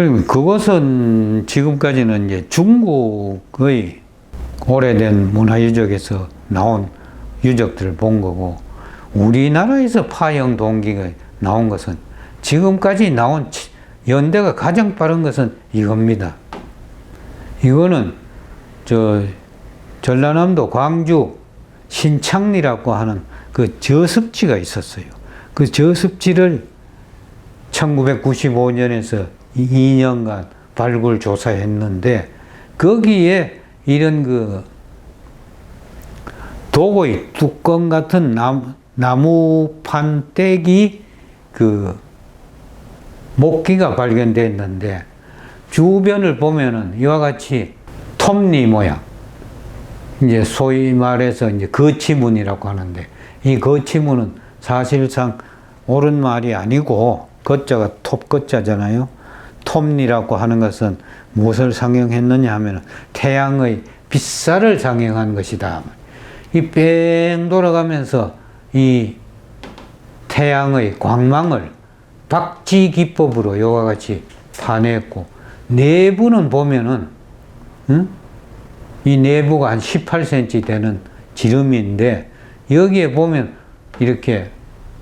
그럼 그것은 지금까지는 이제 중국의 오래된 문화 유적에서 나온 유적들을 본 거고 우리나라에서 파형 동기가 나온 것은 지금까지 나온 치- 연대가 가장 빠른 것은 이겁니다. 이거는 저 전라남도 광주 신창리라고 하는 그 저습지가 있었어요. 그 저습지를 1995년에서 2년간 발굴 조사했는데 거기에 이런 그 도고의 뚜껑 같은 나무, 나무판 떼기 그 목기가 발견됐는데 주변을 보면은 이와 같이 톱니 모양 이제 소위 말해서 이제 거치문이라고 하는데 이 거치문은 사실상 옳은 말이 아니고 거자가 톱거자잖아요. 톱니라고 하는 것은 무엇을 상징했느냐 하면 태양의 빛살을 상징한 것이다. 이 뺑 돌아가면서 이 태양의 광망을 박지 기법으로 이와 같이 파냈고 내부는 보면은 응? 이 내부가 한 18cm 되는 지름인데 여기에 보면 이렇게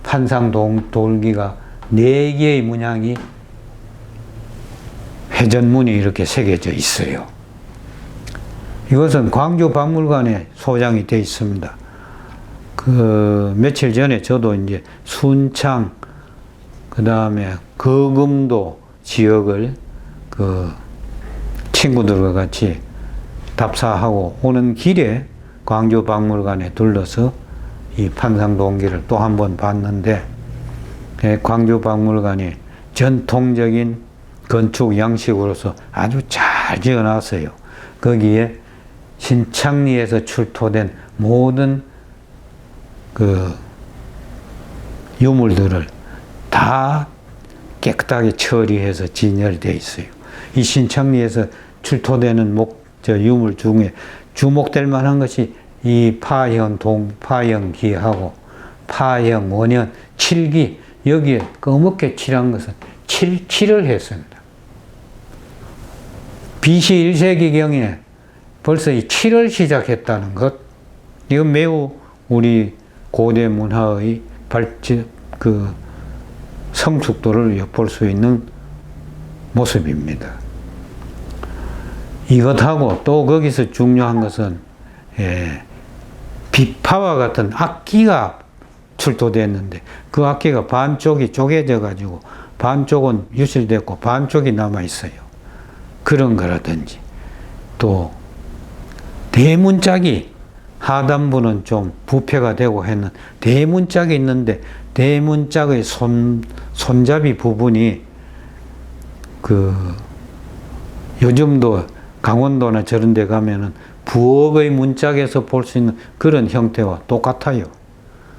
판상 동- 돌기가 네 개의 문양이 회전문이 이렇게 새겨져 있어요. 이것은 광주 박물관에 소장이 되어 있습니다. 그 며칠 전에 저도 이제 순창 그 다음에 거금도 지역을 그 친구들과 같이 답사하고 오는 길에 광주 박물관에 들러서 이 판상 동기를 또 한 번 봤는데 예, 광주 박물관이 전통적인 건축 양식으로서 아주 잘 지어놨어요. 거기에 신창리에서 출토된 모든 그 유물들을 다 깨끗하게 처리해서 진열되어 있어요. 이 신창리에서 출토되는 목, 저 유물 중에 주목될 만한 것이 이 파형 동, 파형 기하고 파형 원형 칠기 여기에 검게 칠한 것은 칠칠을 했습니다. BC 1세기경에 벌써 이 칠을 시작했다는 것, 이건 매우 우리 고대 문화의 발전, 그 성숙도를 엿볼 수 있는 모습입니다. 이것하고 또 거기서 중요한 것은 예, 비파와 같은 악기가 출토됐는데 그 악기가 반쪽이 쪼개져 가지고 반쪽은 유실됐고 반쪽이 남아 있어요. 그런 거라든지 또 대문짝이 하단부는 좀 부패가 되고 했는 대문짝이 있는데 대문짝의 손 손잡이 부분이 그 요즘도 강원도나 저런 데 가면은 부엌의 문짝에서 볼 수 있는 그런 형태와 똑같아요.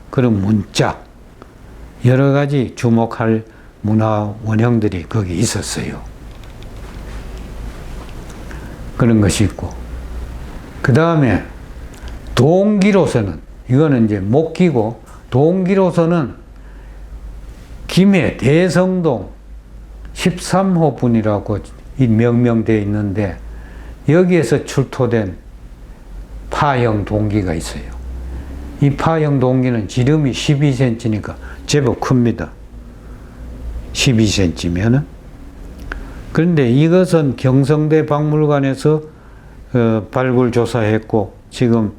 그런 문짝. 여러 가지 주목할 문화 원형들이 거기 있었어요. 그런 것이 있고. 그 다음에 동기로서는, 이거는 이제 목기고, 동기로서는 김해 대성동 13호 분이라고 이 명명되어 있는데, 여기에서 출토된 파형 동기가 있어요. 이 파형 동기는 지름이 12cm니까 제법 큽니다. 12cm면은. 그런데 이것은 경성대 박물관에서 어, 발굴 조사했고 지금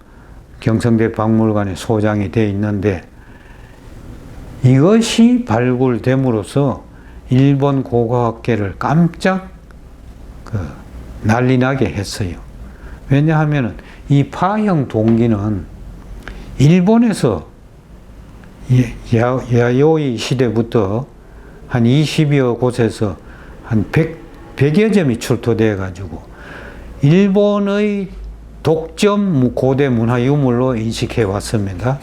경성대 박물관에 소장이 되어 있는데 이것이 발굴됨으로써 일본 고고학계를 깜짝 그 난리 나게 했어요. 왜냐하면 이 파형 동기는 일본에서 야- 야요이 시대부터 한 20여 곳에서 한 100, 100여 점이 출토돼 가지고 일본의 독점 고대 문화 유물로 인식해 왔습니다.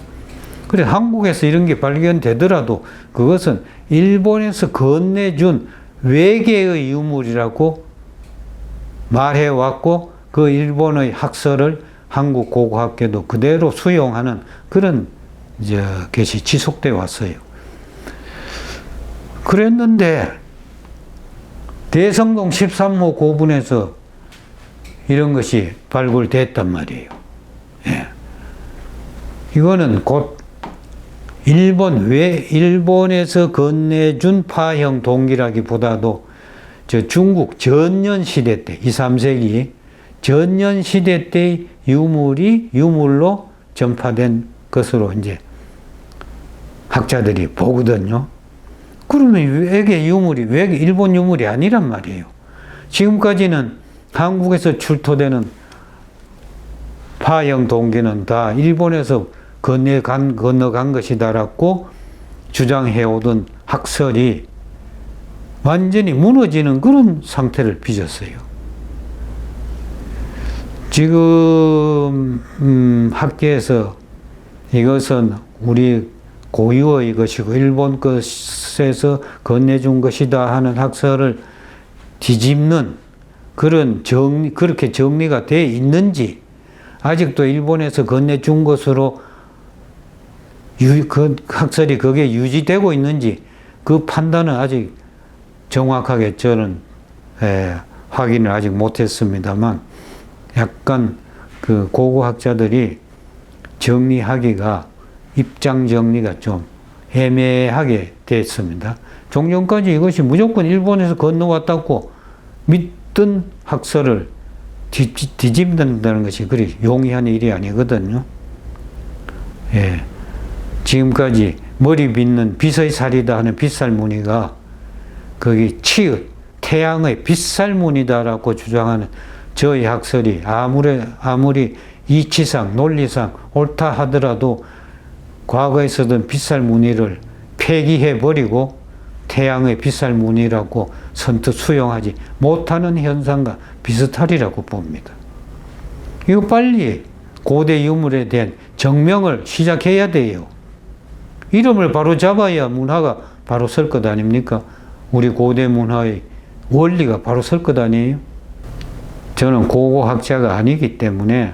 그래 한국에서 이런 게 발견되더라도 그것은 일본에서 건네준 외계의 유물이라고 말해 왔고 그 일본의 학설을 한국 고고학계도 그대로 수용하는 그런 이제 것이 지속돼 왔어요. 그랬는데 대성동 13호 고분에서 이런 것이 발굴됐단 말이에요. 예. 이거는 곧 일본 왜 일본에서 건네준 파형 동기라기보다도 저 중국 전년 시대 때 2, 3세기 전년 시대 때의 유물이 유물로 전파된 것으로 이제 학자들이 보거든요. 그러면 외계 유물이 외계 일본 유물이 아니란 말이에요. 지금까지는 한국에서 출토되는 파형 동기는 다 일본에서 건너간, 건너간 것이다라고 주장해오던 학설이 완전히 무너지는 그런 상태를 빚었어요. 지금 음, 학계에서 이것은 우리 고유의 것이고 일본 것 에서 건네준 것이다 하는 학설을 뒤집는 그런 정리, 그렇게 정리가 돼 있는지 아직도 일본에서 건네준 것으로 유, 그 학설이 그게 유지되고 있는지 그 판단은 아직 정확하게 저는 에, 확인을 아직 못했습니다만 약간 그 고고학자들이 정리하기가 입장 정리가 좀 애매하게 됐습니다. 종전까지 이것이 무조건 일본에서 건너왔다고 믿던 학설을 뒤, 뒤집는다는 것이 그리 용이한 일이 아니거든요. 예. 지금까지 머리 빗는 빛의살이다 하는 빗살무늬가 거기 치읓, 태양의 빗살무늬다라고 주장하는 저희 학설이 아무리, 아무리 이치상, 논리상 옳다 하더라도 과거에 쓰던 빗살무늬를 폐기해버리고 태양의 빗살 무늬라고 선뜻 수용하지 못하는 현상과 비슷하리라고 봅니다. 이거 빨리 고대 유물에 대한 정명을 시작해야 돼요. 이름을 바로 잡아야 문화가 바로 설 것 아닙니까? 우리 고대 문화의 원리가 바로 설 것 아니에요? 저는 고고학자가 아니기 때문에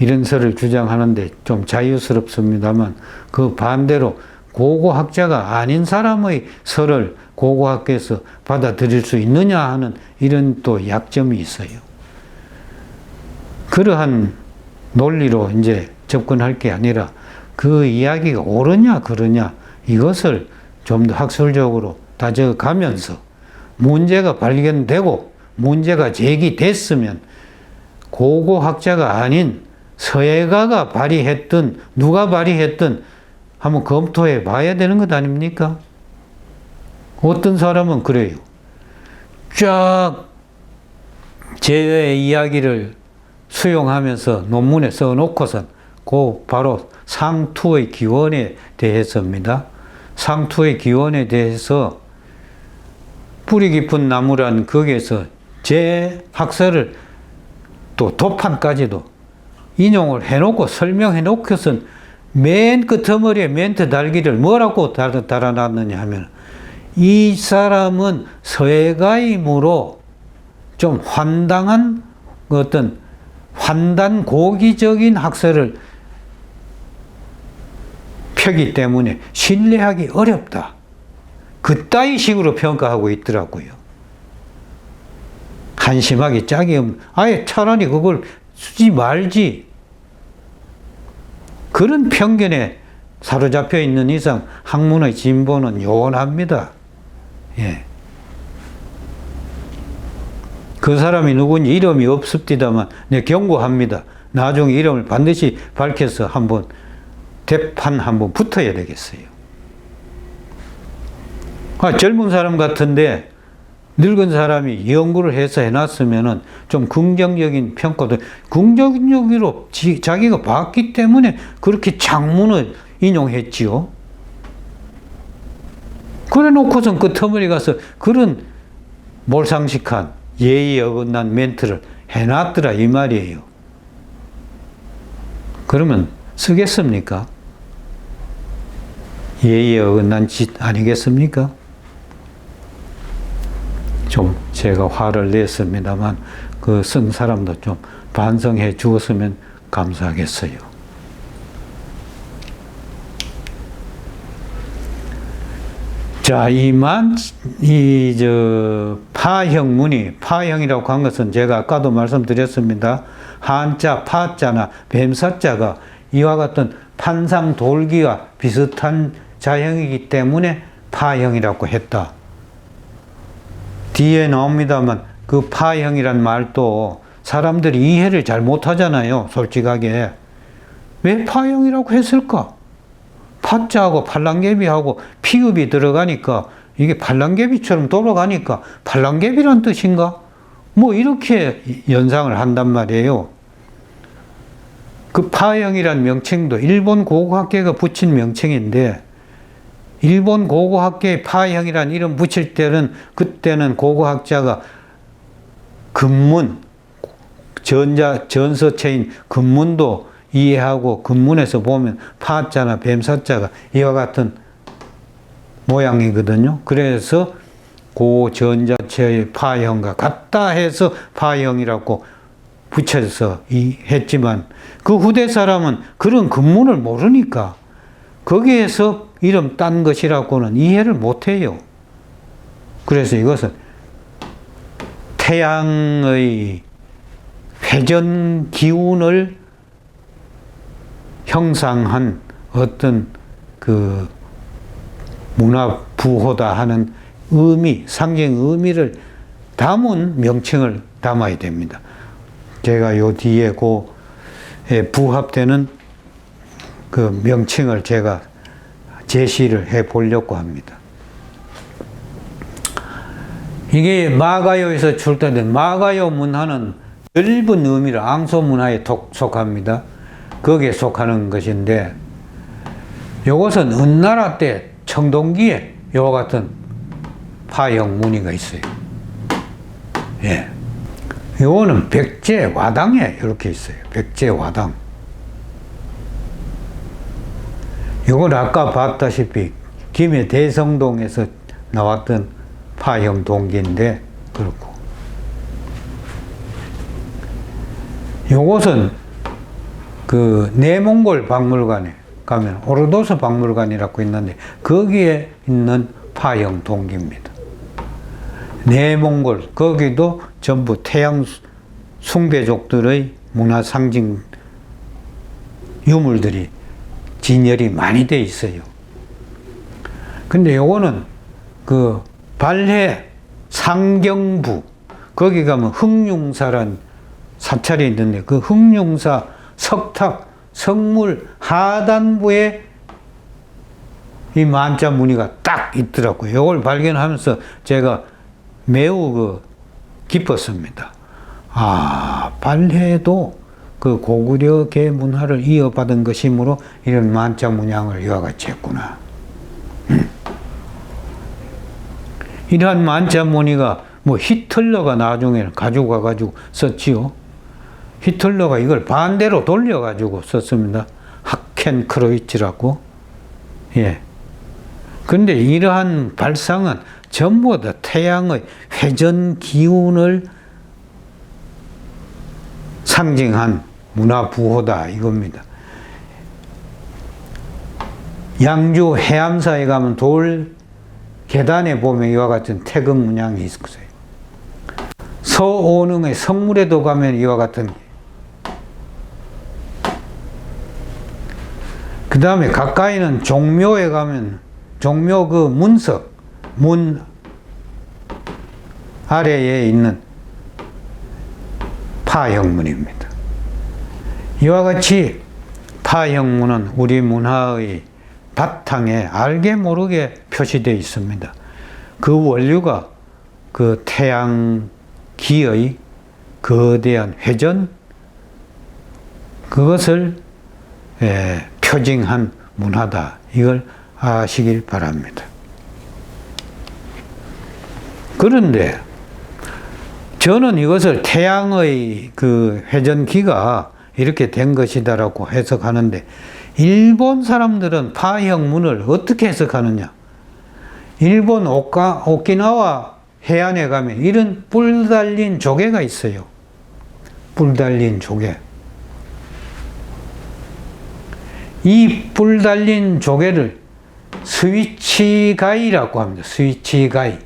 이런 설을 주장하는데 좀 자유스럽습니다만 그 반대로 고고학자가 아닌 사람의 설을 고고학계에서 받아들일 수 있느냐 하는 이런 또 약점이 있어요. 그러한 논리로 이제 접근할 게 아니라 그 이야기가 옳으냐 그러냐 이것을 좀 더 학술적으로 다져가면서 문제가 발견되고 문제가 제기됐으면 고고학자가 아닌 서예가가 발휘했던 누가 발휘했던 한번 검토해 봐야 되는 것 아닙니까? 어떤 사람은 그래요. 쫙 제의 이야기를 수용하면서 논문에 써놓고선 그 바로 상투의 기원에 대해서입니다. 상투의 기원에 대해서 뿌리 깊은 나무란 거기에서 제 학설을 또 도판까지도 인용을 해놓고 설명해 놓고선 맨 끝머리에 멘트 달기를 뭐라고 달, 달아놨느냐 하면 이 사람은 서예가임으로 좀 환당한 어떤 환단 고기적인 학설을 펴기 때문에 신뢰하기 어렵다. 그따위 식으로 평가하고 있더라고요. 한심하게 짝이 없는, 아예 차라리 그걸 쓰지 말지. 그런 편견에 사로잡혀 있는 이상 학문의 진보는 요원합니다. 예. 그 사람이 누군지 이름이 없습니다만, 네, 경고합니다. 나중에 이름을 반드시 밝혀서 한번 대판 한번 붙어야 되겠어요. 아, 젊은 사람 같은데 늙은 사람이 연구를 해서 해놨으면은 좀 긍정적인 평가도, 긍정적으로 지, 자기가 봤기 때문에 그렇게 장문을 인용했지요. 그래 놓고선 그 터무니 가서 그런 몰상식한 예의 어긋난 멘트를 해놨더라, 이 말이에요. 그러면 쓰겠습니까? 예의에 어긋난 짓 아니겠습니까? 좀 제가 화를 냈습니다만 그 쓴 사람도 좀 반성해 주었으면 감사하겠어요. 자, 이만, 이, 저, 파형문이, 파형이라고 한 것은 제가 아까도 말씀드렸습니다. 한자, 파자나 뱀사자가 이와 같은 판상 돌기와 비슷한 자형이기 때문에 파형이라고 했다. 뒤에 나옵니다만 그 파형이란 말도 사람들이 이해를 잘 못하잖아요. 솔직하게. 왜 파형이라고 했을까? 파자하고 팔랑개비하고 피읍이 들어가니까 이게 팔랑개비처럼 돌아가니까 팔랑개비란 뜻인가? 뭐 이렇게 연상을 한단 말이에요. 그 파형이란 명칭도 일본 고고학계가 붙인 명칭인데 일본 고고학계에 파형이란 이름 붙일 때는 그때는 고고학자가 근문 전자 전서체인 근문도 이해하고 근문에서 보면 파자나 뱀사자가 이와 같은 모양이거든요. 그래서 고 전자체의 파형과 같다 해서 파형이라고 붙여서 이 했지만 그 후대 사람은 그런 근문을 모르니까 거기에서 이름 딴 것이라고는 이해를 못 해요. 그래서 이것은 태양의 회전 기운을 형상한 어떤 그 문화 부호다 하는 의미, 상징 의미를 담은 명칭을 담아야 됩니다. 제가 요 뒤에 그 부합되는 그 명칭을 제가 제시를 해 보려고 합니다. 이게 마가요에서 출제된 마가요 문화는 넓은 의미를 앙소 문화에 속합니다. 거기에 속하는 것인데 이것은 은나라 때 청동기에 이와 같은 파형 무늬가 있어요. 예. 요거는 백제 와당에 이렇게 있어요. 백제 와당. 요건 아까 봤다시피 김해 대성동에서 나왔던 파형 동기인데 그렇고 요것은 그 내몽골 박물관에 가면 오르도스 박물관이라고 있는데 거기에 있는 파형 동기입니다. 내몽골 거기도 전부 태양 숭배족들의 문화 상징 유물들이 진열이 많이 돼 있어요. 근데 요거는 그 발해 상경부 거기 가면 흥룡사란 사찰이 있는데 그 흥룡사 석탁 성물 하단부에 이 만자 무늬가 딱 있더라고요. 이걸 발견하면서 제가 매우 그 기뻤습니다. 아, 발해도 그 고구려계 문화를 이어받은 것이므로 이런 만자 문양을 이와 같이 했구나. 음. 이러한 만자 무늬가 뭐 히틀러가 나중에는 가지고 가가지고 썼지요. 히틀러가 이걸 반대로 돌려가지고 썼습니다. 하켄 크로이치라고. 예. 근데 이러한 발상은 전부 다 태양의 회전 기운을 상징한 문화 부호다 이겁니다. 양주 해암사에 가면 돌 계단에 보면 이와 같은 태극 문양이 있어요. 서오능의 성물에도 가면 이와 같은 그 다음에 가까이는 종묘에 가면 종묘 그 문석, 문 아래에 있는 파형문입니다. 이와 같이 파형문은 우리 문화의 바탕에 알게 모르게 표시되어 있습니다. 그 원료가 그 태양기의 거대한 회전, 그것을 예, 표징한 문화다. 이걸 아시길 바랍니다. 그런데 저는 이것을 태양의 그 회전기가 이렇게 된 것이다라고 해석하는데 일본 사람들은 파형문을 어떻게 해석하느냐? 일본 오카, 오키나와 해안에 가면 이런 뿔 달린 조개가 있어요. 뿔 달린 조개. 이 뿔 달린 조개를 스위치가이라고 합니다. 스위치가이.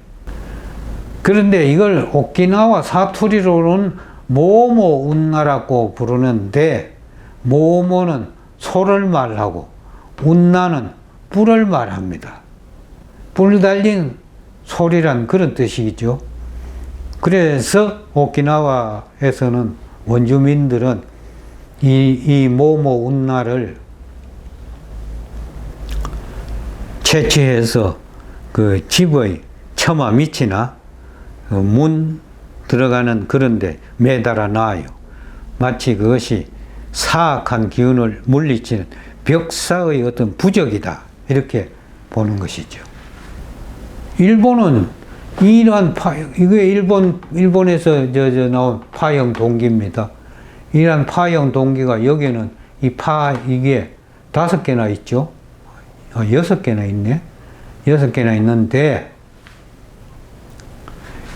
그런데 이걸 오키나와 사투리로는 모모 운나라고 부르는데 모모는 소를 말하고 운나는 뿔을 말합니다. 뿔 달린 소리란 그런 뜻이죠. 그래서 오키나와에서는 원주민들은 이, 이 모모 운나를 채취해서 그 집의 처마 밑이나 그문 들어가는 그런데 매달아 놔요. 마치 그것이 사악한 기운을 물리치는 벽사의 어떤 부적이다. 이렇게 보는 것이죠. 일본은 이러한 파형, 이게 일본, 일본에서 저, 저 나온 파형 동기입니다. 이러한 파형 동기가 여기는 이 파, 이게 다섯 개나 있죠. 어, 여섯 개나 있네. 여섯 개나 있는데,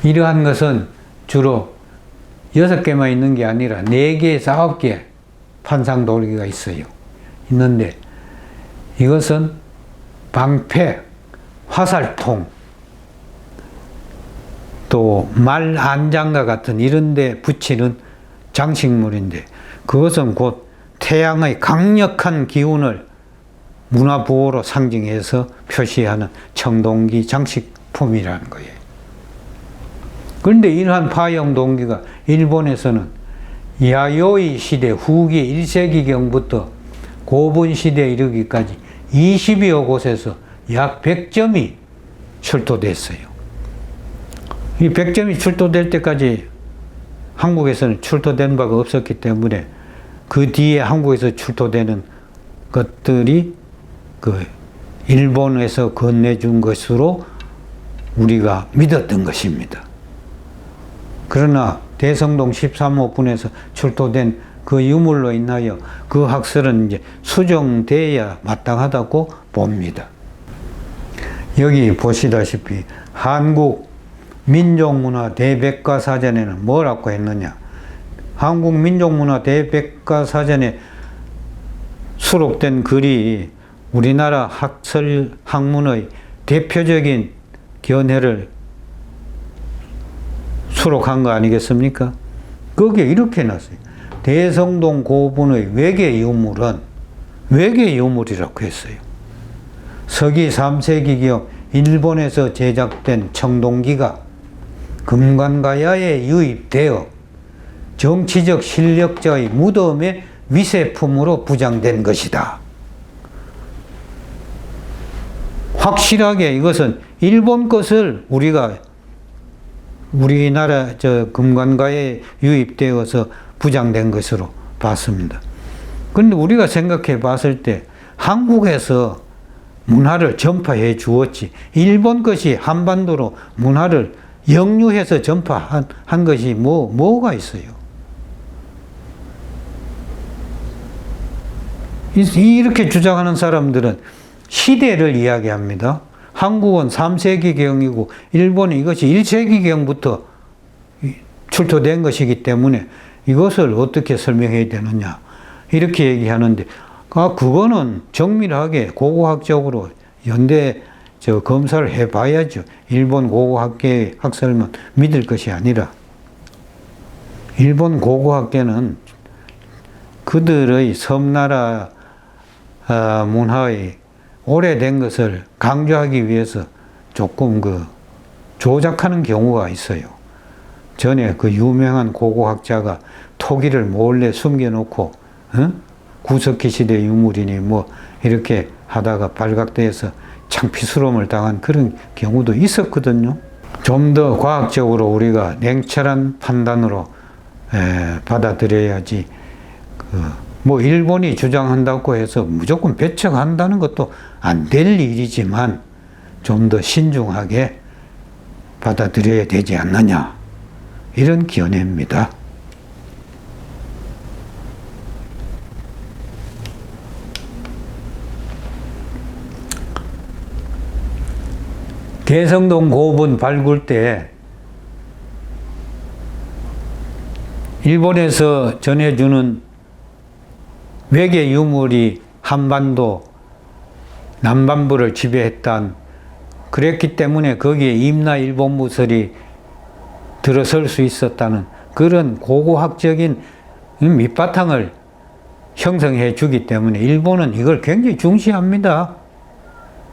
이러한 것은 주로 여섯 개만 있는 게 아니라 네 개에서 아홉 개 판상 돌기가 있어요. 있는데 이것은 방패, 화살통, 또 말 안장과 같은 이런 데 붙이는 장식물인데 그것은 곧 태양의 강력한 기운을 문화부호로 상징해서 표시하는 청동기 장식품이라는 거예요. 그런데 이러한 파형 동기가 일본에서는 야요이 시대 후기 1세기경부터 고분 시대에 이르기까지 20여 곳에서 약 100점이 출토됐어요. 이 100점이 출토될 때까지 한국에서는 출토된 바가 없었기 때문에 그 뒤에 한국에서 출토되는 것들이 그 일본에서 건네준 것으로 우리가 믿었던 것입니다. 그러나 대성동 13호 분에서 출토된 그 유물로 인하여 그 학설은 이제 수정돼야 마땅하다고 봅니다. 여기 보시다시피 한국 민족문화 대백과 사전에는 뭐라고 했느냐? 한국 민족문화 대백과 사전에 수록된 글이 우리나라 학설 학문의 대표적인 견해를 수록한 거 아니겠습니까? 거기에 이렇게 놨어요. 대성동 고분의 외계 유물은 외계 유물이라고 했어요. 서기 3세기경 일본에서 제작된 청동기가 금관가야에 유입되어 정치적 실력자의 무덤의 위세품으로 부장된 것이다. 확실하게 이것은 일본 것을 우리가 우리나라 저 금관가에 유입되어서 부장된 것으로 봤습니다. 근데 우리가 생각해 봤을 때 한국에서 문화를 전파해 주었지 일본 것이 한반도로 문화를 역류해서 전파한 한 것이 뭐 뭐가 있어요? 이렇게 주장하는 사람들은 시대를 이야기합니다. 한국은 3세기경이고 일본은 이것이 1세기경부터 출토된 것이기 때문에 이것을 어떻게 설명해야 되느냐 이렇게 얘기하는데 아 그거는 정밀하게 고고학적으로 연대 저 검사를 해봐야죠. 일본 고고학계 학설만 믿을 것이 아니라 일본 고고학계는 그들의 섬나라 아, 문화의 오래된 것을 강조하기 위해서 조금 그 조작하는 경우가 있어요. 전에 그 유명한 고고학자가 토기를 몰래 숨겨놓고 어? 구석기 시대 유물이니 뭐 이렇게 하다가 발각돼서 창피스러움을 당한 그런 경우도 있었거든요. 좀 더 과학적으로 우리가 냉철한 판단으로 에, 받아들여야지 그 뭐 일본이 주장한다고 해서 무조건 배척한다는 것도 안 될 일이지만 좀 더 신중하게 받아들여야 되지 않느냐 이런 견해입니다. 대성동 고분 발굴 때 일본에서 전해주는 외계 유물이 한반도 남반부를 지배했던 그랬기 때문에 거기에 임나 일본 무설이 들어설 수 있었다는 그런 고고학적인 밑바탕을 형성해 주기 때문에 일본은 이걸 굉장히 중시합니다.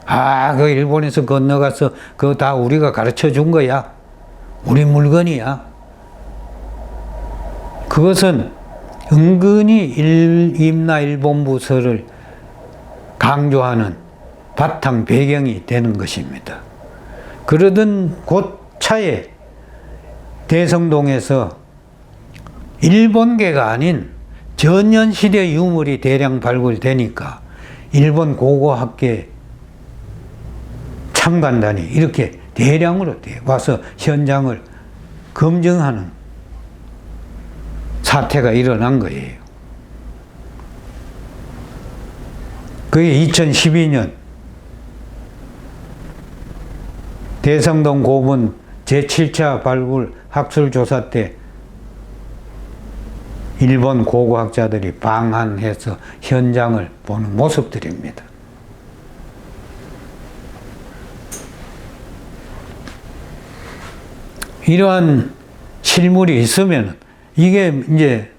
아, 그 일본에서 건너가서 그거 다 우리가 가르쳐 준 거야. 우리 물건이야. 그것은 은근히 일, 임나 일본 부서를 강조하는 바탕 배경이 되는 것입니다. 그러던 곧 차에 대성동에서 일본계가 아닌 전년시대 유물이 대량 발굴되니까 일본 고고학계 참관단이 이렇게 대량으로 와서 현장을 검증하는 사태가 일어난 거예요. 그게 2012년 대성동 고문 제7차 발굴 학술조사 때 일본 고고학자들이 방한해서 현장을 보는 모습들입니다. 이러한 실물이 있으면 이게 이제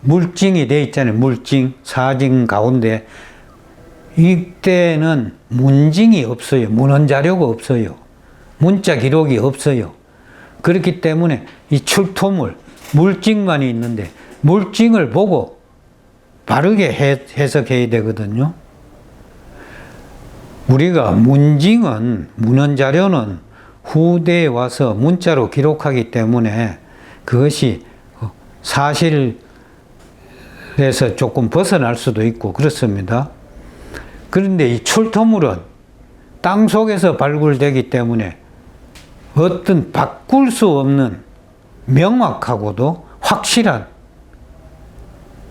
물증이 돼 있잖아요. 물증, 사증 가운데 이때는 문증이 없어요. 문헌 자료가 없어요. 문자 기록이 없어요. 그렇기 때문에 이 출토물, 물증만이 있는데 물증을 보고 바르게 해석해야 되거든요. 우리가 문증은, 문헌 자료는 후대에 와서 문자로 기록하기 때문에 그것이 사실에서 조금 벗어날 수도 있고 그렇습니다. 그런데 이 출토물은 땅 속에서 발굴되기 때문에 어떤 바꿀 수 없는 명확하고도 확실한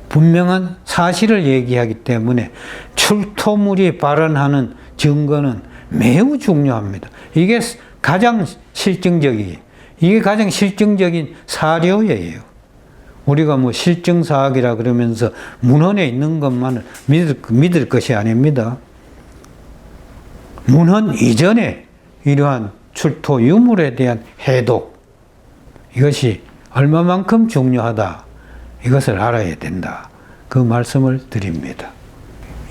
분명한 사실을 얘기하기 때문에 출토물이 발언하는 증거는 매우 중요합니다. 이게 가장 실증적이 이게 가장 실증적인 사료예요. 우리가 뭐 실증사학이라 그러면서 문헌에 있는 것만을 믿을, 믿을 것이 아닙니다. 문헌 이전에 이러한 출토 유물에 대한 해독 이것이 얼마만큼 중요하다 이것을 알아야 된다 그 말씀을 드립니다.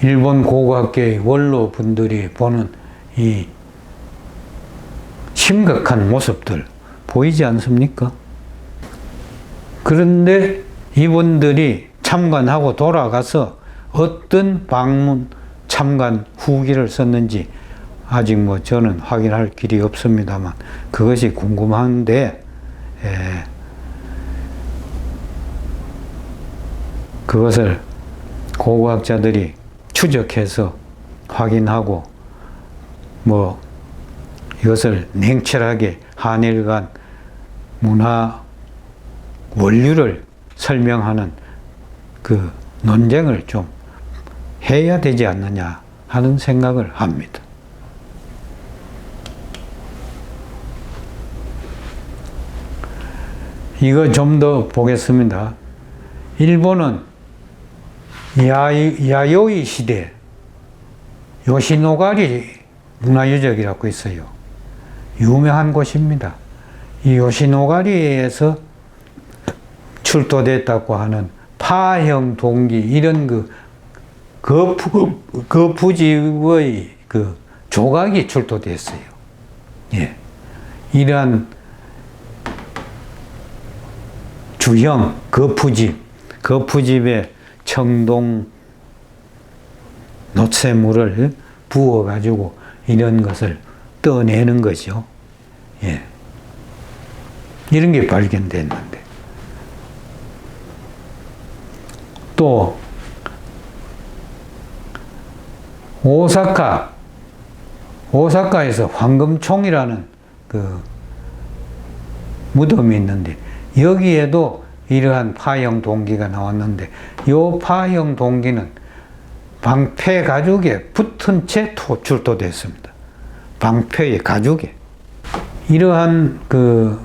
일본 고고학계의 원로 분들이 보는 이 심각한 모습들 보이지 않습니까? 그런데 이분들이 참관하고 돌아가서 어떤 방문 참관 후기를 썼는지 아직 뭐 저는 확인할 길이 없습니다만 그것이 궁금한데 예, 그것을 고고학자들이 추적해서 확인하고 뭐 이것을 냉철하게 한일 간 문화 원류를 설명하는 그 논쟁을 좀 해야 되지 않느냐 하는 생각을 합니다. 이거 좀 더 보겠습니다. 일본은 야, 야요이 시대 요시노가리 문화유적이라고 있어요. 유명한 곳입니다. 이 요시노가리에서 출토됐다고 하는 파형 동기 이런 그 거푸 거푸집의 그 조각이 출토됐어요. 예, 이러한 주형 거푸집 거푸집에 청동 노쇠물을 부어 가지고 이런 것을 떠내는 거죠. 예. 이런 게 발견됐는데. 또, 오사카, 오사카에서 황금총이라는 그 무덤이 있는데, 여기에도 이러한 파형 동기가 나왔는데, 이 파형 동기는 방패 가죽에 붙은 채 출토됐습니다. 방패의 가죽에. 이러한 그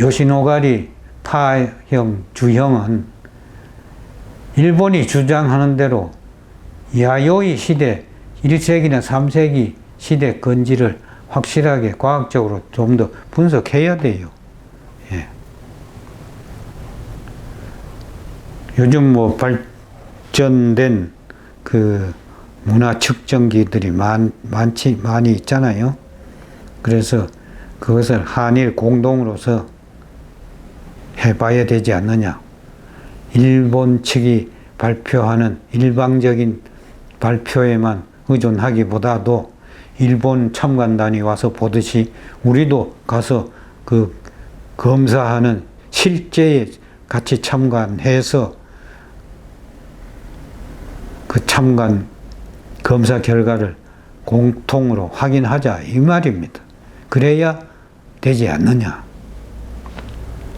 요시노가리 파형 주형은 일본이 주장하는 대로 야요이 시대 1세기나 3세기 시대 건지를 확실하게 과학적으로 좀 더 분석해야 돼요. 요즘 뭐 발전된 그 문화 측정기들이 많, 많지, 많이 있잖아요. 그래서 그것을 한일 공동으로서 해봐야 되지 않느냐. 일본 측이 발표하는 일방적인 발표에만 의존하기보다도 일본 참관단이 와서 보듯이 우리도 가서 그 검사하는 실제에 같이 참관해서 그 참관 검사 결과를 공통으로 확인하자 이 말입니다. 그래야 되지 않느냐.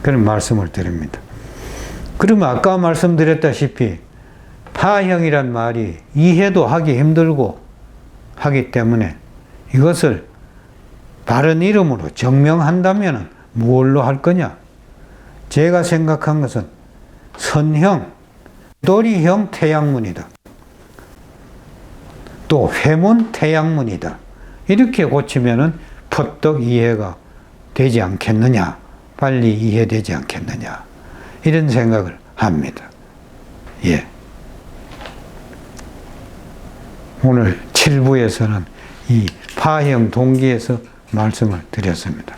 그런 말씀을 드립니다. 그러면 아까 말씀드렸다시피 파형이란 말이 이해도 하기 힘들고 하기 때문에 이것을 바른 이름으로 정명한다면 무엇로 할 거냐? 제가 생각한 것은 선형, 도리형 태양문이다. 또 회문 태양문이다. 이렇게 고치면은 퍼뜩 이해가 되지 않겠느냐. 빨리 이해되지 않겠느냐. 이런 생각을 합니다. 예. 오늘 7부에서는 이 파형 동기에서 말씀을 드렸습니다.